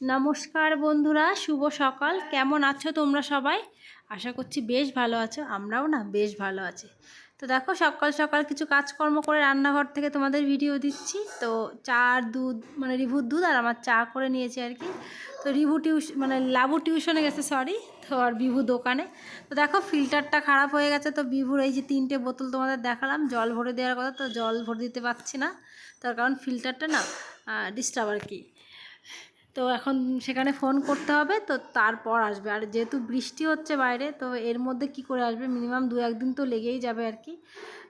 নমস্কার বন্ধুরা, শুভ সকাল। কেমন আছো তোমরা সবাই? আশা করছি বেশ ভালো আছো, আমরাও না বেশ ভালো আছি। তো দেখো, সকাল সকাল কিছু কাজকর্ম করে রান্নাঘর থেকে তোমাদের ভিডিও দিচ্ছি। তো চা আর দুধ মানে রিভুর দুধ আর আমার চা করে নিয়েছি আর কি। তো রিভু টিউশন মানে লাবু টিউশনে গেছে সরি তো আর বিভু দোকানে। তো দেখো ফিল্টারটা খারাপ হয়ে গেছে। তো বিভুর এই যে তিনটে বোতল তোমাদের দেখালাম, জল ভরে দেওয়ার কথা, তো জল ভরে দিতে পারছি না। তার কারণ ফিল্টারটা না ডিস্টার্ব আর কি। তো এখন সেখানে ফোন করতে হবে, তো তারপর আসবে। আর যেহেতু বৃষ্টি হচ্ছে বাইরে, তো এর মধ্যে কি করে আসবে? মিনিমাম দু একদিন তো লেগেই যাবে আর কি।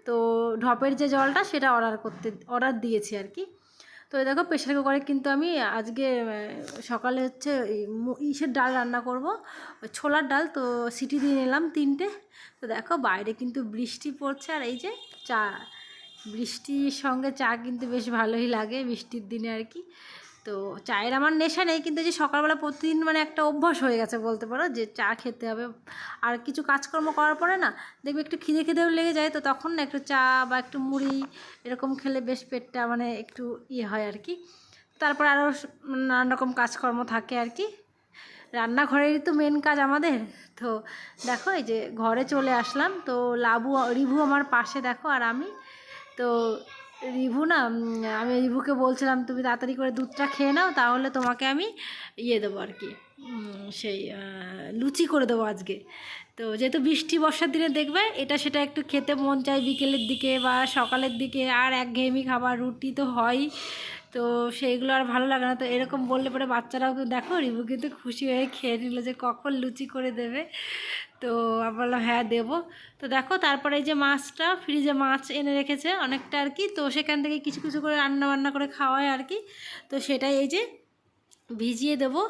তো ঢপের যে জলটা, সেটা অর্ডার করতে অর্ডার দিয়েছি আর কি। তো দেখো প্রেশার কুকারে কিন্তু আমি আজকে সকালে হচ্ছে ইসের ডাল রান্না করব। ছোলার ডাল, তো সিটি দিয়ে নিলাম তিনটে। তো দেখো বাইরে কিন্তু বৃষ্টি পড়ছে, আর এই যে চা, বৃষ্টির সঙ্গে চা কিন্তু বেশ ভালোই লাগে বৃষ্টির দিনে আর কি। তো চায়ের আমার নেশা নেই, কিন্তু যে সকালবেলা প্রতিদিন মানে একটা অভ্যাস হয়ে গেছে বলতে পারো যে চা খেতে হবে। আর কিছু কাজকর্ম করার পরে না দেখবে একটু খিদে খিদেও লেগে যায়, তো তখন না একটু চা বা একটু মুড়ি এরকম খেলে বেশ পেটটা মানে একটু ইয়ে হয় আর কি। তারপর আরও নানান রকম কাজকর্ম থাকে আর কি। রান্নাঘরেরই তো মেন কাজ আমাদের। তো দেখো এই যে ঘরে চলে আসলাম, তো লাবু, রিভু আমার পাশে দেখো আর আমি। তো রিভু না আমি রিভুকে বলছিলাম, তুমি তাড়াতাড়ি করে দুধটা খেয়ে নাও, তাহলে তোমাকে আমি ইয়ে দেবো আর কি সেই লুচি করে দেবো আজকে। তো যেহেতু বৃষ্টি বর্ষার দিনে দেখবে, এটা সেটা একটু খেতে মন চায় বিকেলের দিকে বা সকালের দিকে, আর এক একঘেয়েমি খাবার, রুটি তো হয় তো সেইগুলো আর ভালো লাগে না। তো এরকম বললে পরে বাচ্চারাও দেখো, রিভু কিন্তু খুশি হয়ে খেয়ে নিল যে কখন লুচি করে দেবে। তো বললাম হ্যাঁ দেবো। তো দেখো, তারপরে এই যে মাছটা, ফ্রিজে মাছ এনে রেখেছে অনেকটা আর কি। তো সেখান থেকে কিছু কিছু করে রান্না বান্না করে খাওয়ায় আর কি। তো সেটাই এই যে ভিজিয়ে দেবো।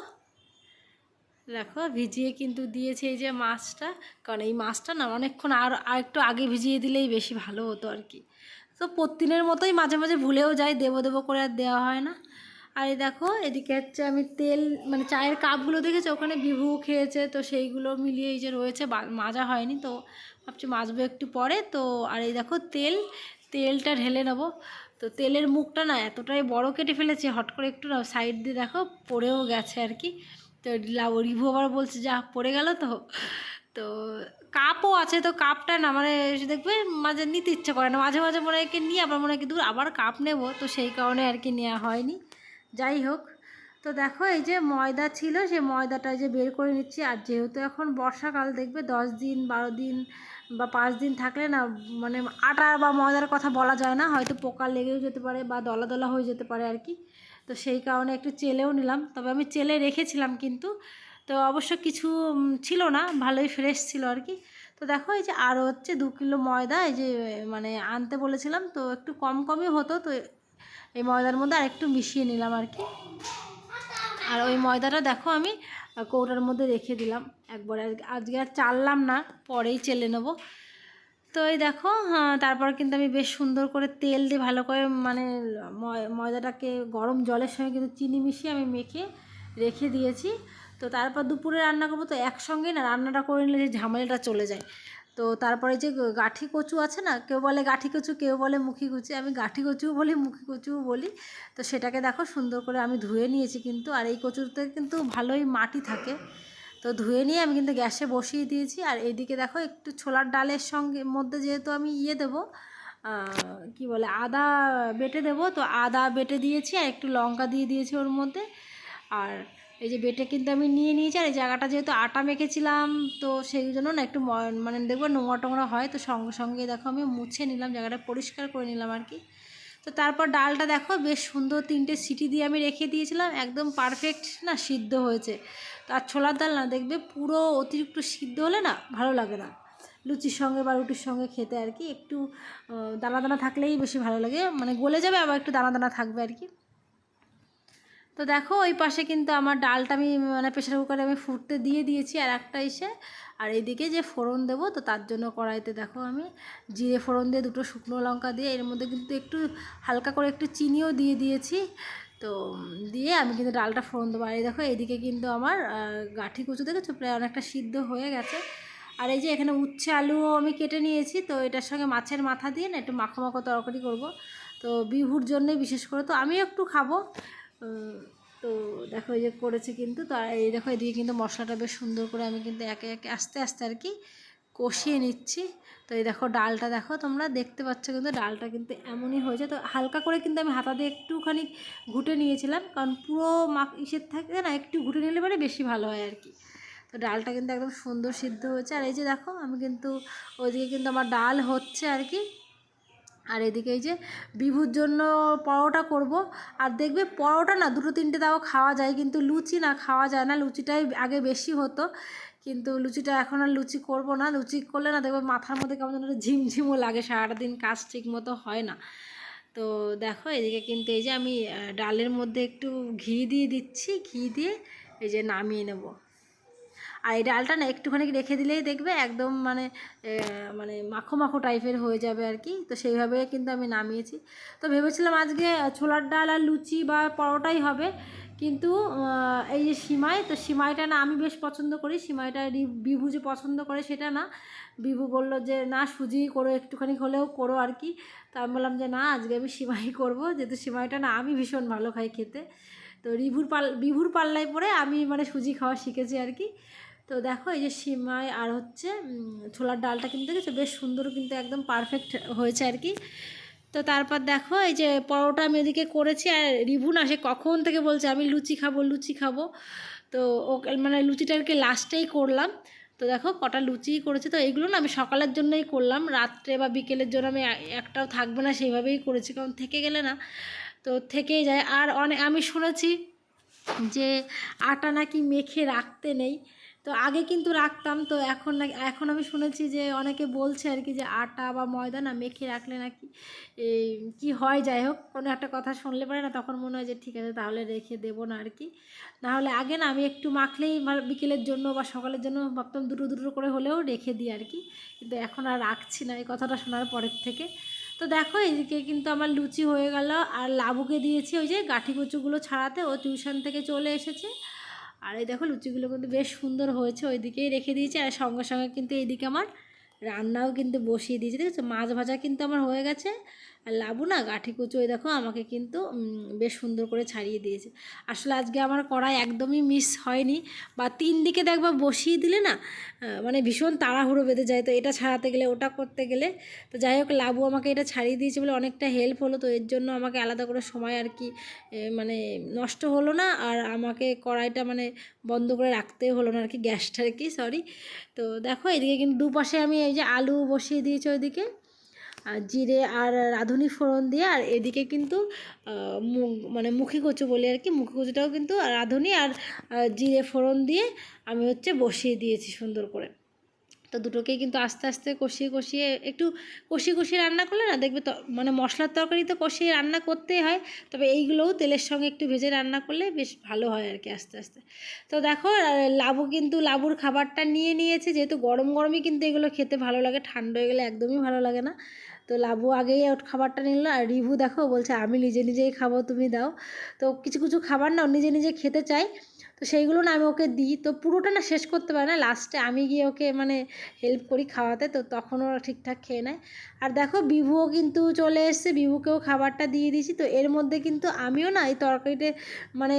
দেখো, ভিজিয়ে কিন্তু দিয়েছে এই যে মাছটা। কারণ এই মাছটা না অনেকক্ষণ আর একটু আগে ভিজিয়ে দিলেই বেশি ভালো হতো আর কি। তো প্রতিদিনের মতোই মাঝে মাঝে ভুলেও যাই, দেবো দেবো করে আর দেওয়া হয় না। আর এই দেখো, এদিকে হচ্ছে আমি তেল মানে চায়ের কাপগুলো দেখেছি? ওখানে বিভু খেয়েছে, তো সেইগুলো মিলিয়ে এই যে রয়েছে মাজা হয়নি, তো ভাবছি মাজবো একটু পরে, তো আর এই দেখো তেল, তেলটা ঢেলে নেব। তো তেলের মুখটা না এতটাই বড় কেটে ফেলেছে, হট করে একটু না সাইড দিয়ে দেখো, পড়েও গেছে আর কি। তো রিভু আবার বলছে, যা, পড়ে গেল তো। তো কাপও আছে, তো কাপটা না মানে দেখবে, মাঝে নিতে ইচ্ছে করে না। মাঝে মাঝে মনে হয় কি, নিয়ে আবার মনে হয় কি, দূর আবার কাপ নেব, তো সেই কারণে আর কি নেওয়া হয়নি। যাই হোক, তো দেখো এই যে ময়দা ছিল সে ময়দাটা যে বের করে নিচ্ছি। আর যেহেতু এখন বর্ষাকাল, দেখবে দশ দিন, বারো দিন বা পাঁচ দিন থাকলে না মানে আটা বা ময়দার কথা বলা যায় না। হয়তো পোকা লেগেও যেতে পারে বা দলা দলা হয়ে যেতে পারে আর কি। তো সেই কারণে একটু চেলেও নিলাম। তবে আমি চেলে রেখেছিলাম কিন্তু, তো অবশ্য কিছু ছিল না, ভালোই ফ্রেশ ছিল আর কি। তো দেখো এই যে আরও হচ্ছে দু কিলো ময়দা, এই যে মানে আনতে বলেছিলাম, তো একটু কম কমই হতো। তো এই ময়দার মধ্যে আর একটু মিশিয়ে নিলাম আর কি। আর ওই ময়দাটা দেখো আমি কৌটার মধ্যে রেখে দিলাম একবার। আজকে আর চাললাম না পরেই চেলে নেব। তো এই দেখো হ্যাঁ, তারপর কিন্তু আমি বেশ সুন্দর করে তেল দিয়ে ভালো করে মানে ময়- ময়দাটাকে গরম জলের সঙ্গে কিন্তু চিনি মিশিয়ে আমি মেখে রেখে দিয়েছি। তো তারপর দুপুরে রান্না করব তো একসঙ্গেই না রান্নাটা করে নিলে যে ঝামেলাটা চলে যায়। তো তারপরে যে গাঠি কচু আছে না, কেউ বলে গাঠি কচু, কেউ বলে মুখি কচু, আমি গাঠি কচুও বলি, মুখি কচুও বলি। তো সেটাকে দেখো সুন্দর করে আমি ধুয়ে নিয়েছি কিন্তু, আর এই কচুতে কিন্তু ভালোই মাটি থাকে। তো ধুয়ে নিয়ে আমি কিন্তু গ্যাসে বসিয়ে দিয়েছি, আর এইদিকে দেখো একটু ছোলার ডালের সঙ্গে, মধ্যে যেহেতু আমি ইয়ে দেবো কি বলে, আদা বেটে দেবো, তো আদা বেটে দিয়েছি আর একটু লঙ্কা দিয়ে দিয়েছি ওর মধ্যে। আর এই যে বেটে কিন্তু আমি নিয়ে নিয়েছি, আর এই জায়গাটা যেহেতু আটা মেখেছিলাম, তো সেই জন্য না একটু মানে দেখব নোংরা টোংরা হয়, তো সঙ্গে সঙ্গে দেখো আমি মুছে নিলাম, জায়গাটা পরিষ্কার করে নিলাম আর কি। তো তারপর ডালটা দেখো বেশ সুন্দর তিনটে সিটি দিয়ে আমি রেখে দিয়েছিলাম, একদম পারফেক্ট না সিদ্ধ হয়েছে। আর ছোলার ডাল না, দেখবে পুরো অতিরিক্ত সিদ্ধ হলে না ভালো লাগে না। লুচির সঙ্গে বা রুটির সঙ্গে খেতে আর কি, একটু দানা দানা থাকলেই বেশি ভালো লাগে মানে গলে যাবে আবার একটু দানা দানা থাকবে আর কি। তো দেখো, ওই পাশে কিন্তু আমার ডালটা আমি মানে প্রেশার কুকারে আমি ফুটতে দিয়ে দিয়েছি আর একটা এসে। আর এইদিকে যে ফোড়ন দেবো, তো তার জন্য কড়াইতে দেখো আমি জিরে ফোড়ন দিয়ে দুটো শুকনো লঙ্কা দিয়ে, এর মধ্যে কিন্তু একটু হালকা করে একটু চিনিও দিয়ে দিয়েছি। তো দিয়ে আমি কিন্তু ডালটা ফোড়ন দেবো। আর এই দেখো এইদিকে কিন্তু আমার গাঠি কচু দেখেছ? প্রায় অনেকটা সিদ্ধ হয়ে গেছে। আর এই যে এখানে উচ্ছে আলুও আমি কেটে নিয়েছি, তো এটার সঙ্গে মাছের মাথা দিয়ে না একটু মাখো মাখো তরকারি করব। তো বিহুর জন্যে বিশেষ করে, তো আমিও একটু খাব। তো দেখো এই যে করেছি কিন্তু, তো এই দেখো এদিকে কিন্তু মশলাটা বেশ সুন্দর করে আমি কিন্তু একে একে আস্তে আস্তে আর কি কষিয়ে নিচ্ছি। তো এই দেখো ডালটা দেখো তোমরা দেখতে পাচ্ছ কিন্তু ডালটা কিন্তু এমনই হয়েছে। তো হালকা করে কিন্তু আমি হাতা দিয়ে একটুখানি ঘুটে নিয়েছিলাম, কারণ পুরো মাখ ইসের থাকে না একটু ঘুটে নিলে পরে বেশি ভালো হয় আর কি। তো ডালটা কিন্তু একদম সুন্দর সিদ্ধ হয়েছে। আর এই যে দেখো আমি কিন্তু ওইদিকে কিন্তু আমার ডাল হচ্ছে আর কি। আর এদিকে এই যে বিভুর জন্য পরোটা করব। আর দেখবে পরোটা না দুটো তিনটে তাও খাওয়া যায়, কিন্তু লুচি না খাওয়া যায় না। লুচিটাই আগে বেশি হতো, কিন্তু লুচিটা এখন আর লুচি করব না। লুচি করলে না দেখবে মাথার মধ্যে কেমন যেন ঝিমঝিমও লাগে সারাটা দিন কাজ ঠিক মতো হয় না। তো দেখো এদিকে কিন্তু এই যে আমি ডালের মধ্যে একটু ঘি দিয়ে দিচ্ছি। ঘি দিয়ে এই যে নামিয়ে নেব। আর এই ডালটা না একটুখানি রেখে দিলেই দেখবে একদম মানে মানে মাখো মাখো টাইপের হয়ে যাবে আর কি। তো সেইভাবে কিন্তু আমি নামিয়েছি। তো ভেবেছিলাম আজকে ছোলার ডাল আর লুচি বা পরোটাই হবে। কিন্তু এই যে সিমাই, তো সিমাইটা না আমি বেশ পছন্দ করি। সিমাইটা বিভু যে পছন্দ করে সেটা না। বিভু বলল যে, না সুজি করো, একটুখানি হলেও করো আর কি। তা আমি বললাম যে, না, আজকে আমি সিমাই করব। যেহেতু সিমাইটা না আমি ভীষণ ভালো খাই খেতে। তো রিভুর পাল, বিভুর পাল্লায় পরে আমি মানে সুজি খাওয়া শিখেছি আর কি। তো দেখো এই যে সিমাই আর হচ্ছে ছোলার ডালটা কিন্তু দেখেছ? বেশ সুন্দর কিন্তু একদম পারফেক্ট হয়েছে আর কি। তো তারপর দেখো এই যে পরোটা আমি এদিকে করেছি আর রিভু না, সে কখন থেকে বলছে, আমি লুচি খাব লুচি খাব। তো ও মানে লুচিটা আর কি লাস্টেই করলাম। তো দেখো কটা লুচি করেছে। তো এইগুলো না আমি সকালের জন্যই করলাম, রাত্রে বা বিকেলের জন্য আমি একটাও থাকবে না, সেইভাবেই করেছি, কারণ থেকে গেলে না, তো থেকেই যায়। আর অনেক আমি শুনেছি যে আটা নাকি মেখে রাখতে নেই। তো আগে কিন্তু রাখতাম, তো এখন না, এখন আমি শুনেছি যে অনেকে বলছে আর কি যে আটা বা ময়দা না মেখে রাখলে নাকি এই কী হয়, যাই হোক, কোনো একটা কথা শুনলে পারে না তখন মনে হয় যে ঠিক আছে, তাহলে রেখে দেবো না আর কি। নাহলে আগে না আমি একটু মাখলেই বিকেলের জন্য বা সকালের জন্য ভাবতাম দুটো দুটো করে হলেও রেখে দিই আর কি। কিন্তু এখন আর রাখছি না এই কথাটা শোনার পরের থেকে। তো দেখো এদিকে কিন্তু আমার লুচি হয়ে গেল, আর লাবুকে দিয়েছি ওই যে গাঠি কচুগুলো ছাড়াতে, ও টিউশন থেকে চলে এসেছে। আর এই দেখো লুচিগুলো কিন্তু বেশ সুন্দর হয়েছে, ওইদিকেই রেখে দিয়েছি আর সঙ্গে সঙ্গে কিন্তু এইদিকে আমার রান্নাও কিন্তু বসিয়ে দিয়েছি। আছে? মাছ ভাজা কিন্তু আমার হয়ে গেছে। আর লাবু না গাঠি কচু ওই দেখো আমাকে কিন্তু বেশ সুন্দর করে ছাড়িয়ে দিয়েছে। আসলে আজকে আমার কড়াই একদমই মিস হয়নি বা তিন দিকে দেখবা বসিয়ে দিলে না মানে ভীষণ তাড়াহুড়ো বেঁধে যায়। তো এটা ছাড়াতে গেলে, ওটা করতে গেলে, তো যাই হোক লাবু আমাকে এটা ছাড়িয়ে দিয়েছে বলে অনেকটা হেল্প হলো। তো এর জন্য আমাকে আলাদা করে সময় আর কি মানে নষ্ট হলো না। আর আমাকে কড়াইটা মানে বন্ধ করে রাখতেও হলো না আর কি, গ্যাসটা আর কি সরি তো দেখো এদিকে কিন্তু দুপাশে আমি এই যে আলু বসিয়ে দিয়েছি ওইদিকে। জিরে আর রাঁধুনি ফোড়ন দিয়ে, আর এদিকে কিন্তু মানে মুখি কচু বলি আর কি, মুখি কচুটাও কিন্তু রাঁধুনি আর জিরে ফোড়ন দিয়ে আমি হচ্ছে বসিয়ে দিয়েছি সুন্দর করে। তো দুটোকেই কিন্তু আস্তে আস্তে কষিয়ে কষিয়ে, একটু কষিয়ে কষিয়ে রান্না করলে না দেখবে তো মানে মশলার তরকারি তো কষিয়ে রান্না করতেই হয়, তবে এইগুলোও তেলের সঙ্গে একটু ভেজে রান্না করলে বেশ ভালো হয় আর কি আস্তে আস্তে। তো দেখো লাবু কিন্তু লাবুর খাবারটা নিয়ে নিয়েছে, যেহেতু গরম গরমই কিন্তু এগুলো খেতে ভালো লাগে, ঠান্ডা হয়ে গেলে একদমই ভালো লাগে না। তো লাবু আগেই ওর খাবারটা নিল আর রিভু দেখো বলছে, আমি নিজে নিজেই খাব, তুমি দাও। তো কিছু কিছু খাবার না নিজে নিজে খেতে চায়। তো সেইগুলো না আমি ওকে দিই। তো পুরোটা না শেষ করতে পারে না। লাস্টে আমি গিয়ে ওকে মানে হেল্প করি খাওয়াতে। তো তখন ওরা ঠিকঠাক খেয়ে নেয়। আর দেখো বিভুও কিন্তু চলে এসছে। বিভুকেও খাবারটা দিয়ে দিয়েছি। তো এর মধ্যে কিন্তু আমিও না এই তরকারিতে মানে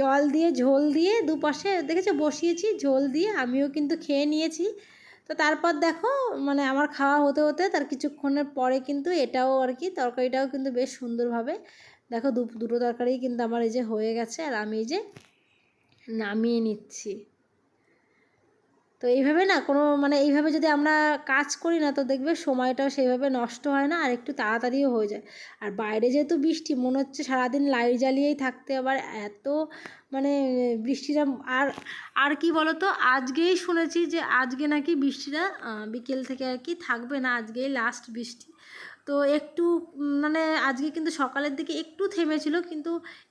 জল দিয়ে, ঝোল দিয়ে দুপাশে দেখেছ বসিয়েছি, ঝোল দিয়ে আমিও কিন্তু খেয়ে নিয়েছি। তো তারপর দেখো মানে আমার খাওয়া হতে হতে তার কিছুক্ষণের পরে কিন্তু এটাও আর কি, তরকারিটাও কিন্তু বেশ সুন্দরভাবে, দেখো দুটো তরকারি কিন্তু আমার এই যে হয়ে গেছে আর আমি এই যে নামিয়ে নিচ্ছি। তো এইভাবে না কোনো মানে এইভাবে যদি আমরা কাজ করি না, তো দেখবে সময়টাও সেইভাবে নষ্ট হয় না আর একটু তাড়াতাড়িও হয়ে যায়। আর বাইরে যেহেতু বৃষ্টি, মনে হচ্ছে সারাদিন লাইট জ্বালিয়েই থাকতে আবার এত মানে বৃষ্টিটা আর আর কি বলতো? আজকেই শুনেছি যে আজকে নাকি বৃষ্টিটা বিকেল থেকে আর কি থাকবে না, আজকেই লাস্ট বৃষ্টি। তো একটু মানে আজকে কিন্তু সকালের দিকে একটু থেমেছিল, কিন্তু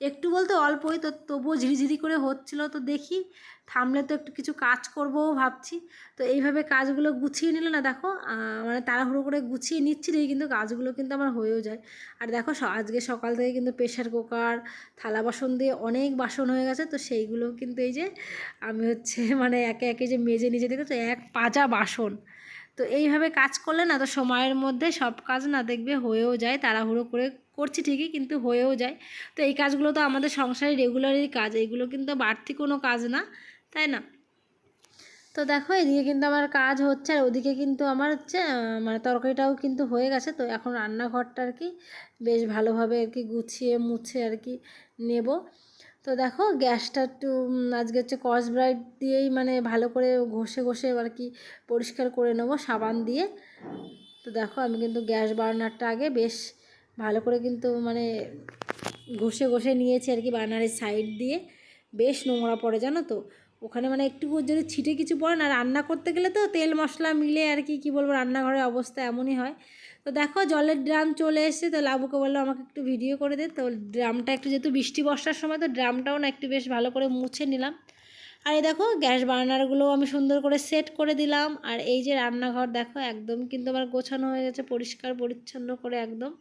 একটু বলতে অল্পই, তো তবুও ঝিরিঝিরি করে হচ্ছিল, তো দেখি থামলে তো একটু কিছু কাজ করব ভাবছি। তো এইভাবে কাজগুলো গুছিয়ে নিলে না, দেখো মানে তাড়াহুড়ো করে গুছিয়ে নিচ্ছি দেখি কিন্তু কাজগুলো কিন্তু আমার হয়েও যায়। আর দেখো আজকে সকাল থেকে কিন্তু প্রেশার কুকার, থালা বাসন দিয়ে অনেক বাসন হয়ে গেছে, তো সেইগুলো কিন্তু এই যে আমি হচ্ছে মানে একে একে যে মেজে নিজে দেখেছ, এক পাজা বাসন। তো এইভাবে কাজ করলে না তো সময়ের মধ্যে সব কাজ না দেখবে হয়েও যায়, তাড়াহুড়ো করে করছি ঠিকই কিন্তু হয়েও যায়। তো এই কাজগুলো তো আমাদের সংসারে রেগুলারই কাজ, এইগুলো কিন্তু বাড়তি কোনো কাজ না, তাই না? তো দেখো এদিকে কিন্তু আমার কাজ হচ্ছে আর ওদিকে কিন্তু আমার হচ্ছে মানে তরকারিটাও কিন্তু হয়ে গেছে। তো এখন রান্নাঘরটা আর কি বেশ ভালোভাবে আর কি গুছিয়ে মুছে আর কি নেব। তো দেখো গ্যাসটা একটু আজকে হচ্ছে কস ব্রাইট দিয়েই মানে ভালো করে ঘষে ঘষে আর কি পরিষ্কার করে নেব সাবান দিয়ে। তো দেখো আমি কিন্তু গ্যাস বার্নারটা আগে বেশ ভালো করে কিন্তু মানে ঘষে ঘষে নিয়েছি আর কি বার্নারের সাইড দিয়ে। বেশ নোংরা পড়ে জানো তো, ওখানে মানে একটু যদি ছিটে কিছু পড়ে না, রান্না করতে গেলে তো তেল মশলা মিলে আর কি, কী বলব, রান্নাঘরের অবস্থা এমনই হয়। তো দেখো জলের ড্রাম চলে এসেছে, তো লাবুকে বলল আমাকে একটু ভিডিও করে দে। তো ড্রামটা একটু যেহেতু বৃষ্টি বর্ষার সময়, তো ড্রামটাও না একটু বেশ ভালো করে মুছে নিলাম। আর এই দেখো, গ্যাস বার্নারগুলো আমি সুন্দর করে সেট করে দিলাম। আর এই যে রান্নাঘর দেখো, একদম কিন্তু আমার গোছানো হয়ে গেছে, পরিষ্কার, পরিচ্ছন্ন করে একদম।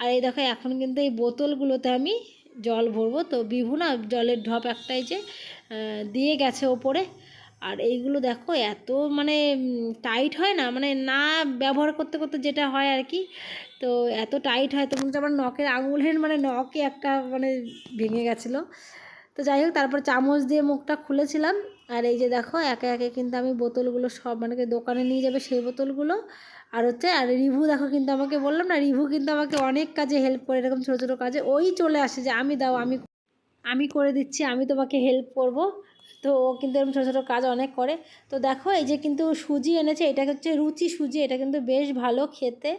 আর এই দেখো, এখন কিন্তু এই বোতলগুলোতে আমি জল ভরবো। তো বিভু না, জলের ঢপ একটাই যে দিয়ে গেছে ওপরে। আর এইগুলো দেখো এত মানে টাইট হয় না মানে না ব্যবহার করতে করতে যেটা হয় আর কি, তো এত টাইট হয় তো আমার নখের আঙুলের মানে নখে একটা মানে ভেঙে গেছিল। তো যাই হোক, তারপর চামচ দিয়ে মুখটা খুলেছিলাম, আর এই যে দেখো একে একে কিন্তু আমি বোতলগুলো সব মানে দোকানে নিয়ে যাবে সেই বোতলগুলো। আর হচ্ছে, আর রিভু দেখো কিন্তু আমাকে বললাম না, রিভু কিন্তু আমাকে অনেক কাজে হেল্প করে, এরকম ছোটো ছোটো কাজে, ওই চলে আসে যে আমি দাও, আমি আমি করে দিচ্ছি, আমি তোমাকে হেল্প করব। তো ও কিন্তু এরকম ছোটো ছোটো কাজ অনেক করে। তো দেখো, এই যে কিন্তু সুজি এনেছে এটা হচ্ছে রুচি সুজি, এটা কিন্তু বেশ ভালো খেতে।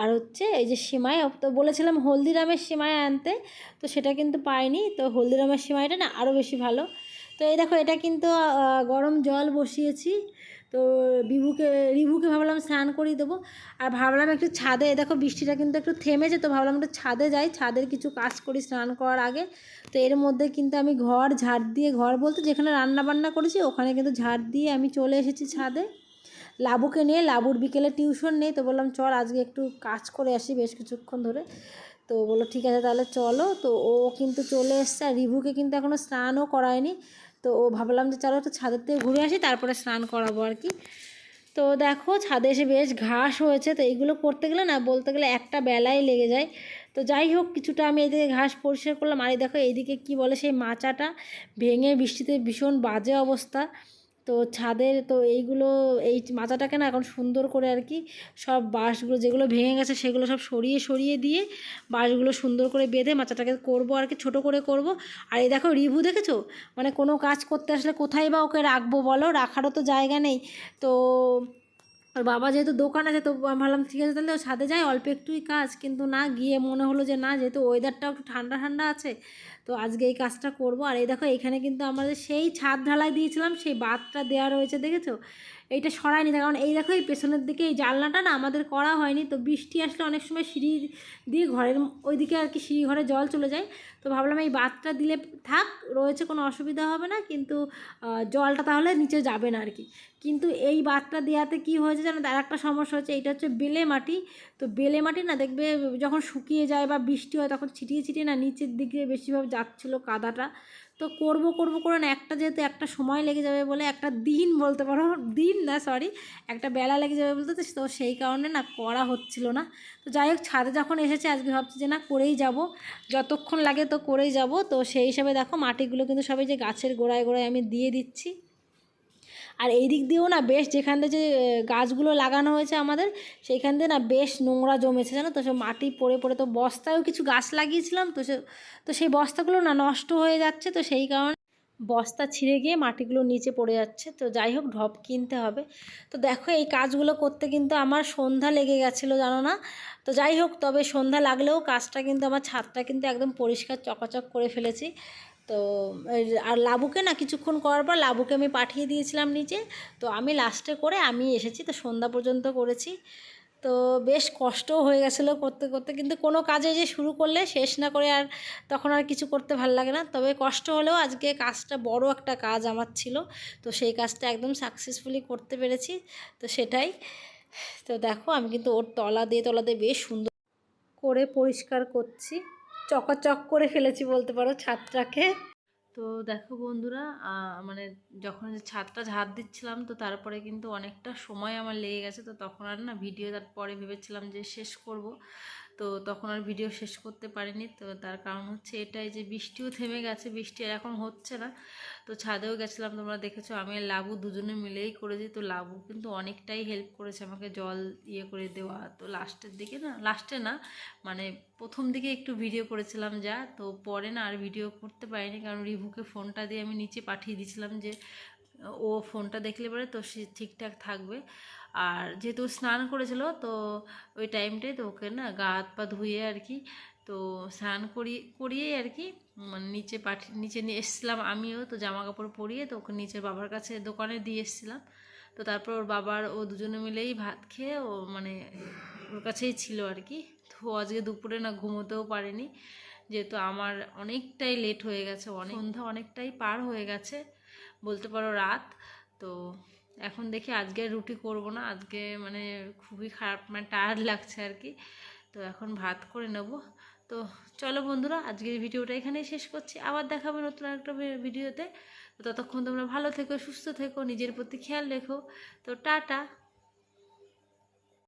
আর হচ্ছে এই যে সিমাই তো বলেছিলাম হলদিরামের সিমাই আনতে, তো সেটা কিন্তু পাইনি। তো হলদিরামের সিমাইটা না আরও বেশি ভালো। তো এই দেখো, এটা কিন্তু গরম জল বসিয়েছি। তো বিভুকে, রিভুকে ভাবলাম স্নান করিয়ে দেবো। আর ভাবলাম একটু ছাদে, দেখো বৃষ্টিটা কিন্তু একটু থেমেছে, তো ভাবলাম একটু ছাদে যাই। ছাদের কিছু কাজ করি স্নান করার আগে। তো এর মধ্যে কিন্তু আমি ঘর ঝাড় দিয়ে, ঘর বলতে যেখানে রান্না বান্না করেছি, ওখানে কিন্তু ঝাড় দিয়ে আমি চলে এসেছি ছাদে। লাবুকে নিয়ে, লাবুর বিকেলে টিউশন নেই, তো বললাম, চল আজকে একটু কাজ করে আসি বেশ কিছুক্ষণ ধরে। তো বলল, ঠিক আছে, তাহলে চলো। তো ও কিন্তু চলে এসছে, আর রিভুকে কিন্তু এখনও স্নানও করায়নি। তো ও ভাবলাম যে চলো একটু ছাদের থেকে ঘুরে আসি, তারপরে স্নান করাবো আর কি। তো দেখো ছাদে এসে বেশ ঘাস হয়েছে, তো এইগুলো করতে গেলে না বলতে গেলে একটা বেলায় লেগে যায়। তো যাই হোক, কিছুটা আমি এদিকে ঘাস পরিষ্কার করলাম। আর দেখো, এইদিকে কি বলে সেই মাচাটা? ভেঙে বৃষ্টিতে ভীষণ বাজে অবস্থা। তো ছাদের তো এইগুলো, এই মাচাটাকে না এখন সুন্দর করে আর কি সব বাঁশগুলো যেগুলো ভেঙে গেছে সেগুলো সব সরিয়ে সরিয়ে দিয়ে বাঁশগুলো সুন্দর করে বেঁধে মাচাটাকে করব আর কি, ছোটো করে করব। আর এই দেখো রিভু দেখেছ? মানে কোনো কাজ করতে আসলে কোথায় বা ওকে রাখব বলো? রাখারও তো জায়গা নেই। তো আর বাবা যেহেতু দোকান আছে তো ভাবলাম ঠিক আছে তাহলে ও ছাদে যাই, অল্প একটুই কাজ। কিন্তু না গিয়ে মনে হলো যে না, যেহেতু ওয়েদারটাও একটু ঠান্ডা ঠান্ডা আছে তো আজকে এই কাজটা করব। আর এই দেখো, এখানে কিন্তু আমাদের সেই ছাদ ঢালাই দিয়েছিলাম, সেই বাতটা দেওয়া রয়েছে, দেখেছ? এইটা সরায়নি কারণ এই দেখো, এই পেছনের দিকে এই জানলাটা না আমাদের করা হয়নি। তো বৃষ্টি আসলে অনেক সময় সিঁড়ি দিয়ে ঘরের ওইদিকে আর কি সিঁড়ি ঘরে জল চলে যায়। তো ভাবলাম এই বাতটা দিলে থাক, রয়েছে কোনো অসুবিধা হবে না। কিন্তু জলটা তাহলে নিচে যাবে না আর কি। কিন্তু এই বাতটা দেওয়াতে কি হয়েছে জানো? তার একটা সমস্যা হচ্ছে, এইটা হচ্ছে বেলে মাটি। তো বেলে মাটি না দেখবে, যখন শুকিয়ে যায় বা বৃষ্টি হয়, তখন ছিটিয়ে ছিটিয়ে না নিচের দিকে বেশিরভাগ যাচ্ছিল কাদাটা। তো করব করব করে না, একটা যেহেতু একটা সময় লেগে যাবে বলে, একটা দিন বলতে পারো, দিন না সরি একটা বেলা লেগে যাবে বলতে, তো সেই কারণে না করা হচ্ছিল না। তো যাই হোক, ছাদে যখন এসেছে, আজকে ভাবছি যে না করেই যাব, যতক্ষণ লাগে তো করেই যাব। তো সেই হিসাবে দেখো, মাটিগুলো কিন্তু সবাই যে গাছের গোড়ায় গোড়ায় আমি দিয়ে দিচ্ছি। আর এই দিক দিয়েও না বেশ যেখান থেকে যে গাছগুলো লাগানো হয়েছে আমাদের, সেইখান দিয়ে না বেশ নোংরা জমেছে, জানো তো? সে মাটি পড়ে পড়ে, তো বস্তায়ও কিছু গাছ লাগিয়েছিলাম, তো সে, তো সেই বস্তাগুলো না নষ্ট হয়ে যাচ্ছে, তো সেই কারণে বস্তা ছিঁড়ে গিয়ে মাটিগুলো নিচে পড়ে যাচ্ছে, তো যাই হোক ঢপ কিনতে হবে। তো দেখো এই কাজগুলো করতে কিন্তু আমার সন্ধ্যা লেগে গেছিল, জানো না? তো যাই হোক, তবে সন্ধ্যা লাগলেও কাজটা কিন্তু, আমার ছাদটা কিন্তু একদম পরিষ্কার চকাচক করে ফেলেছি। তো আর লাবুকে না কিছুক্ষণ করার পর লাবুকে আমি পাঠিয়ে দিয়েছিলাম নিচে। তো আমি লাস্টে করে আমি এসেছি, তো সন্ধ্যা পর্যন্ত করেছি। তো বেশ কষ্টও হয়ে গেছিল করতে করতে। কিন্তু কোনো কাজে যে শুরু করলে শেষ না করে আর তখন আর কিছু করতে ভালো লাগে না। তবে কষ্ট হলেও আজকে কাজটা বড় একটা কাজ আমার ছিল। তো সেই কাজটা একদম সাকসেসফুলি করতে পেরেছি। তো সেটাই। তো দেখো, আমি কিন্তু ওর তলা দিয়ে তলা দিয়ে বেশ সুন্দর করে পরিষ্কার করছি। চকাচক করে ফেলেছি বলতে পারো ছাদটাকে। তো দেখো বন্ধুরা মানে যখন ছাদটা ঝাড় দিচ্ছিলাম, তো তারপরে কিন্তু অনেকটা সময় আমার লেগে গেছে। তো তখন আর না ভিডিও তারপরে ভেবেছিলাম যে শেষ করব। তো তখন আর ভিডিও শেষ করতে পারিনি। তো তার কারণ হচ্ছে এটাই যে বৃষ্টিও থেমে গেছে, বৃষ্টি আর এখন হচ্ছে না। তো ছাদেও গেছিলাম, তোমরা দেখেছ আমি লাবু দুজনে মিলেই করেছি। তো লাবু কিন্তু অনেকটাই হেল্প করেছে আমাকে জল ইয়ে করে দেওয়া। তো লাস্টের দিকে না লাস্টে না মানে প্রথম দিকে একটু ভিডিও করেছিলাম যা। তো পরে না আর ভিডিও করতে পারিনি কারণ রিভুকে ফোনটা দিয়ে আমি নিচে পাঠিয়ে দিয়েছিলাম যে, ও ফোনটা দেখলে পরে তো সে ঠিকঠাক থাকবে। আর যেহেতু স্নান করেছিল, তো ওই টাইমটাই তো ওকে না গা হাত পা ধুয়ে আর কি, তো স্নান করিয়ে করিয়েই আর কি মানে নিচে পাঠিয়ে নিচে নিয়ে এসেছিলাম আমিও, তো জামা কাপড় পরিয়ে তো ওকে নিচের বাবার কাছে দোকানে দিয়ে এসেছিলাম। তো তারপর ওর বাবার, ও দুজনে মিলেই ভাত খেয়ে ও মানে ওর কাছেই ছিল আর কি। তো আজকে দুপুরে না ঘুমোতেও পারেনি, যেহেতু আমার অনেকটাই লেট হয়ে গেছে, অনেক সন্ধ্যা অনেকটাই পার হয়ে গেছে, বলতে পারো রাত, তো এখন দেখি আজকে রুটি করব না, আজকে মানে খুবই খারাপ মানে টায়ার্ড লাগছে আর কি। তো এখন ভাত করে নেব। তো চলো বন্ধুরা, আজকের ভিডিওটা এখানেই শেষ করছি। আবার দেখাবো নতুন একটা ভিডিওতে। ততক্ষণ তোমরা ভালো থেকো, সুস্থ থেকো, নিজের প্রতি খেয়াল রেখো। তো টাটা।